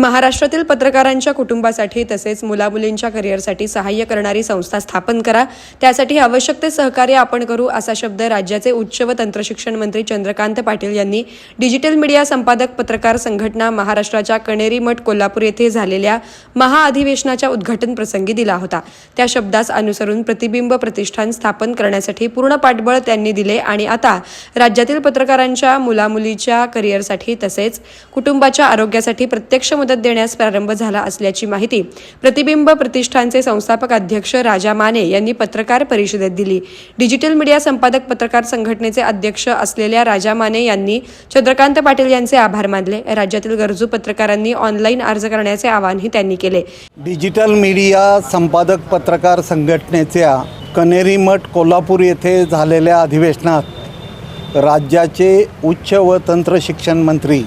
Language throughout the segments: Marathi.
महाराष्ट्रातील पत्रकारांच्या कुटुंबासाठी तसेच मुलामुलींच्या करिअरसाठी सहाय्य करणारी संस्था स्थापन करा. त्यासाठी आवश्यक ते सहकार्य आपण करू असा शब्द राज्याचे उच्च व तंत्रशिक्षण मंत्री चंद्रकांत पाटील यांनी डिजिटल मीडिया संपादक पत्रकार संघटना महाराष्ट्राच्या कणेरी मठ कोल्हापूर येथे झालेल्या महाअधिवेशनाच्या उद्घाटन प्रसंगी दिला होता. त्या शब्दास अनुसरून प्रतिबिंब प्रतिष्ठान स्थापन करण्यासाठी पूर्ण पाठबळ त्यांनी दिले आणि आता राज्यातील पत्रकारांच्या मुलामुलीच्या करिअरसाठी तसेच कुटुंबाच्या आरोग्यासाठी प्रत्यक्ष मदत देण्यास प्रारंभ झाला असल्याची माहिती प्रतिबिंब प्रतिष्ठानचे संस्थापक अध्यक्ष राजा माने यांनी पत्रकार परिषदेत दिली. डिजिटल मीडिया संपादक पत्रकार संघटनेचे अध्यक्ष असलेल्या राजा माने यांनी चंद्रकांत पाटील यांचे आभार मानले. राज्यातील गरजू पत्रकारांनी ऑनलाईन अर्ज करण्याचे आवाहनही त्यांनी केले. डिजिटल मीडिया संपादक पत्रकार संघटनेच्या कनेरी मठ कोल्हापूर येथे झालेल्या अधिवेशनात राज्याचे उच्च व तंत्र शिक्षण मंत्री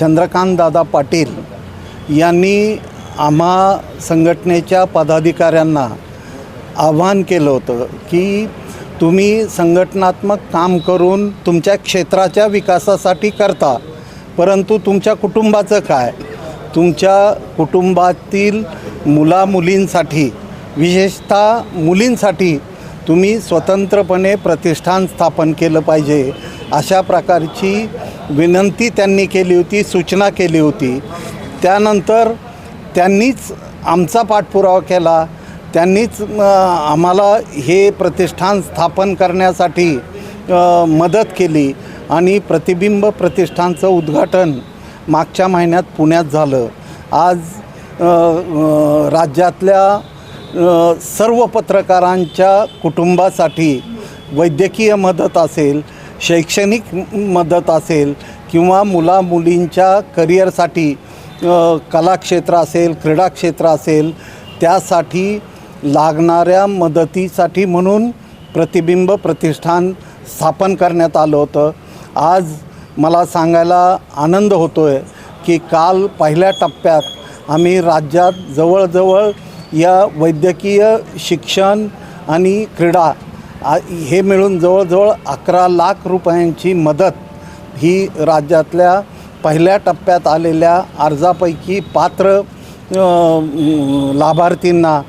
चंद्रकांतदादा पाटील यांनी आम्हा संघटनेच्या पदाधिकाऱ्यांना आव्हान केलं होतं की तुम्ही संघटनात्मक काम करून तुमच्या क्षेत्राच्या विकासासाठी करता परंतु तुमच्या कुटुंबाचं काय? तुमच्या कुटुंबातील मुलामुलींसाठी विशेषतः मुलींसाठी तुम्ही स्वतंत्रपणे प्रतिष्ठान स्थापन केलं पाहिजे अशा प्रकारची विनंती त्यांनी केली होती सूचना केली होती. त्यानंतर त्यांनीच आमचा पाठपुरावा केला. त्यांनीच आम्हाला हे प्रतिष्ठान स्थापन करण्यासाठी मदत केली आणि प्रतिबिंब प्रतिष्ठानचं उद्घाटन मागच्या महिन्यात पुण्यात झालं. आज राज्यातल्या सर्व पत्रकारांच्या कुटुंबासाठी वैद्यकीय मदत असेल शैक्षणिक मदत असेल किंवा मुलामुलींच्या करिअरसाठी कलाक्षेत्र असेल क्रीडा क्षेत्र असेल त्यासाठी लागणाऱ्या मदतीसाठी म्हणून प्रतिबिंब प्रतिष्ठान स्थापन करण्यात आलं होतं. आज मला सांगायला आनंद होतो आहे की काल पहिल्या टप्प्यात आम्ही राज्यात जवळजवळ या वैद्यकीय शिक्षण आणि क्रीडा हे मिळून जवळजवळ अकरा लाख रुपयांची मदत ही राज्यातल्या पहिल्या टप्प्यात आलेल्या अर्जापैकी पात्र लाभार्थींना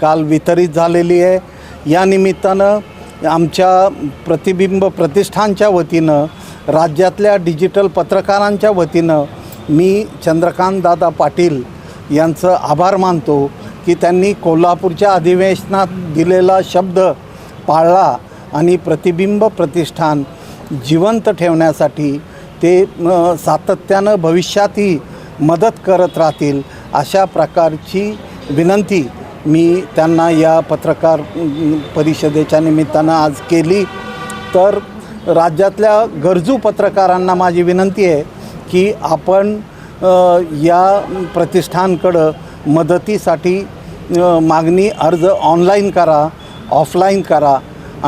काल वितरित झालेली आहे. या निमित्तानं आमच्या प्रतिबिंब प्रतिष्ठानच्या वतीनं राज्यातल्या डिजिटल पत्रकारांच्या वतीनं मी चंद्रकांतदादा पाटील यांचं आभार मानतो की त्यांनी कोल्हापूरच्या अधिवेशनात दिलेला शब्द पाळला आणि प्रतिबिंब प्रतिष्ठान जिवंत ठेवण्यासाठी ते सातत्यानं भविष्यातही मदत करत राहतील अशा प्रकारची विनंती मी त्यांना या पत्रकार परिषदेच्या निमित्तानं आज केली. तर राज्यातल्या गरजू पत्रकारांना माझी विनंती आहे की आपण या प्रतिष्ठानकडं मदतीसाठी मागणी अर्ज ऑनलाईन करा ऑफलाईन करा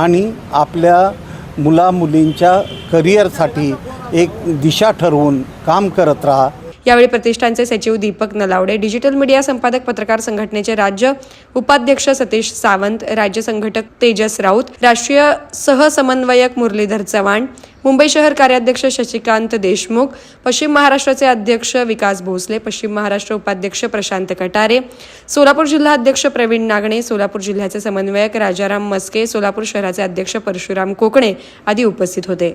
आणि आपल्या मुलामुलींच्या करिअरसाठी एक दिशा ठरवून काम करत राहा. यावेळी प्रतिष्ठानचे सचिव दीपक नलावडे डिजिटल मीडिया संपादक पत्रकार संघटनेचे राज्य उपाध्यक्ष सतीश सावंत राज्य संघटक तेजस राऊत राष्ट्रीय सहसमन्वयक मुरलीधर चव्हाण मुंबई शहर कार्याध्यक्ष शशिकांत देशमुख पश्चिम महाराष्ट्राचे अध्यक्ष विकास भोसले पश्चिम महाराष्ट्र उपाध्यक्ष प्रशांत कटारे सोलापूर जिल्हा अध्यक्ष प्रवीण नागणे सोलापूर जिल्ह्याचे समन्वयक राजाराम मस्के सोलापूर शहराचे अध्यक्ष परशुराम कोकणे आदी उपस्थित होते.